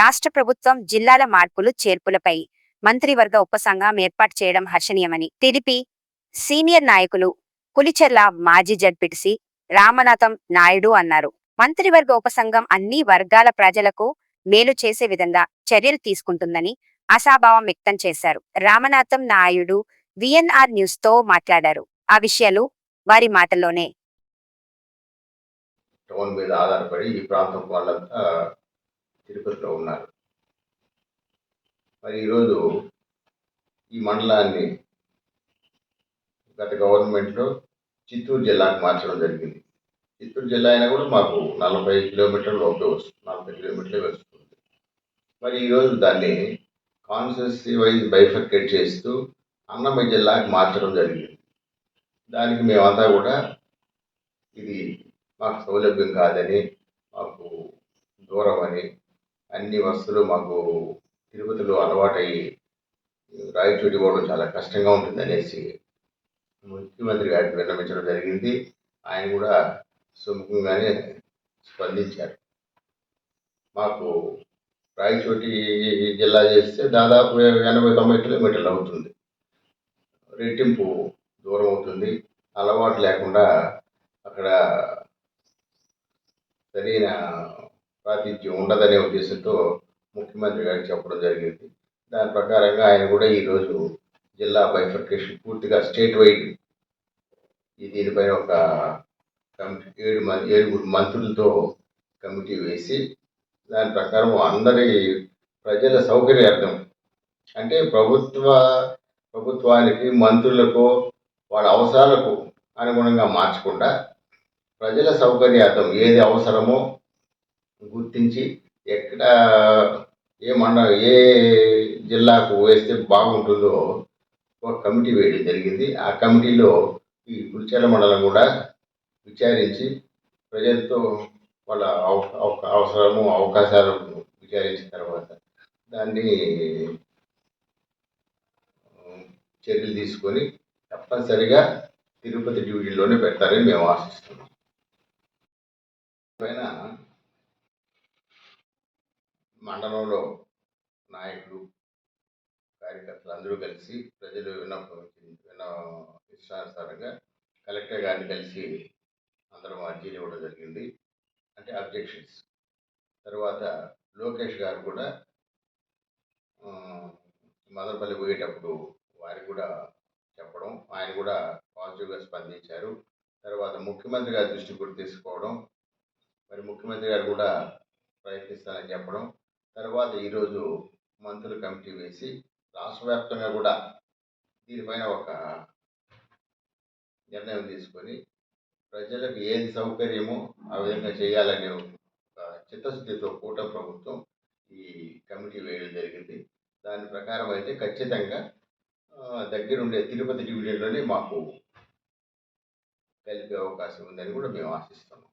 రాష్ట్ర ప్రభుత్వం జిల్లాల మార్పులు చేర్పులపై మంత్రివర్గ ఉపసంఘం ఏర్పాటు చేయడం హర్షణీయమని. టీడీపీ సీనియర్ నాయకులు కులిచెర్ల మాజీ జడ్పిటిసి రామనాథం నాయుడు అన్నారు. మంత్రివర్గ ఉపసంఘం అన్ని వర్గాల ప్రజలకు మేలు చేసే విధంగా చర్యలు తీసుకుంటుందని ఆశాభావం వ్యక్తం చేశారు. రామనాథం నాయుడు విఎన్ఆర్ న్యూస్తో మాట్లాడారు. ఆ విషయాలు వారి మాటల్లోనే. టోన్ మీద ఆధారపడి ఈ ప్రాంతం వాళ్ళంతా తిరుపతిలో ఉన్నారు. మరి ఈరోజు ఈ మండలాన్ని గత గవర్నమెంట్లో చిత్తూరు జిల్లాకు మార్చడం జరిగింది. చిత్తూరు జిల్లా అయినా కూడా మాకు నలభై కిలోమీటర్ల లోపే వస్తుంది. నలభై కిలోమీటర్లే వస్తుంది. మరి ఈరోజు దాన్ని కాన్స్టిట్యూన్సీ వైజ్ బైఫర్కేట్ చేస్తూ అన్నమయ్య జిల్లాకి మార్చడం జరిగింది. దానికి మేమంతా కూడా ఇది మాకు సౌలభ్యం కాదని మాకు దూరం అని అన్ని వస్తువులు మాకు తిరుపతిలో అలవాటయ్యి రాయచూటి పోవడం చాలా కష్టంగా ఉంటుంది అనేసి ముఖ్యమంత్రి గారికి విన్నవించడం జరిగింది. ఆయన కూడా సుముఖంగానే స్పందించారు. మాకు రాయచోటి జిల్లా చేస్తే దాదాపు ఎనభై తొంభై కిలోమీటర్లు అవుతుంది. రెట్టింపు దూరం అవుతుంది. అలవాటు లేకుండా అక్కడ సరైన ప్రాతిథ్యం ఉండదనే ఉద్దేశంతో ముఖ్యమంత్రి గారికి చెప్పడం జరిగింది. దాని ప్రకారంగా ఆయన కూడా ఈరోజు జిల్లా బైఫర్కేషన్ పూర్తిగా స్టేట్ వైడ్ దీనిపైన ఒక కమిటీ ఏడు మంది ఏడుగురు మంత్రులతో కమిటీ వేసి దాని ప్రకారం అందరి ప్రజల సౌకర్యార్థం అంటే ప్రభుత్వ ప్రభుత్వానికి మంత్రులకు వాళ్ళ అవసరాలకు అనుగుణంగా మార్చకుండా ప్రజల సౌకర్యార్థం ఏది అవసరమో గుర్తించి ఎక్కడ ఏ మండలం ఏ జిల్లాకు వేస్తే బాగుంటుందో ఒక కమిటీ వేయడం జరిగింది. ఆ కమిటీలో ఈ కురిచేల మండలం కూడా విచారించి ప్రజలతో వాళ్ళ అవసరము అవకాశాలను విచారించిన తర్వాత దాన్ని చర్యలు తీసుకొని తప్పనిసరిగా తిరుపతి డివిజన్లోనే పెడతారని మేము ఆశిస్తున్నాం. పైన మండలంలో నాయకులు కార్యకర్తలు అందరూ కలిసి ప్రజలు విన్నపం విన్న ఇష్టానుసారంగా కలెక్టర్ గారిని కలిసి అందరం అర్జీలు ఇవ్వడం జరిగింది. అంటే అబ్జెక్షన్స్. తర్వాత లోకేష్ గారు కూడా మదనపల్లి పోయేటప్పుడు వారికి కూడా చెప్పడం ఆయన కూడా పాజిటివ్గా స్పందించారు. తర్వాత ముఖ్యమంత్రి గారి దృష్టి కూడా తీసుకోవడం మరి ముఖ్యమంత్రి గారు కూడా ప్రయత్నిస్తానని చెప్పడం తర్వాత ఈరోజు మంత్రుల కమిటీ వేసి రాష్ట్ర వ్యాప్తంగా కూడా దీనిపైన ఒక నిర్ణయం తీసుకొని ప్రజలకు ఏది సౌకర్యమో ఆ విధంగా చేయాలనే ఒక చిత్తశుద్ధితో కూట ప్రభుత్వం ఈ కమిటీ వేయడం జరిగింది. దాని ప్రకారం అయితే ఖచ్చితంగా దగ్గరుండే తిరుపతి డివిజన్లోనే మాకు కలిపే అవకాశం ఉందని కూడా మేము ఆశిస్తున్నాం.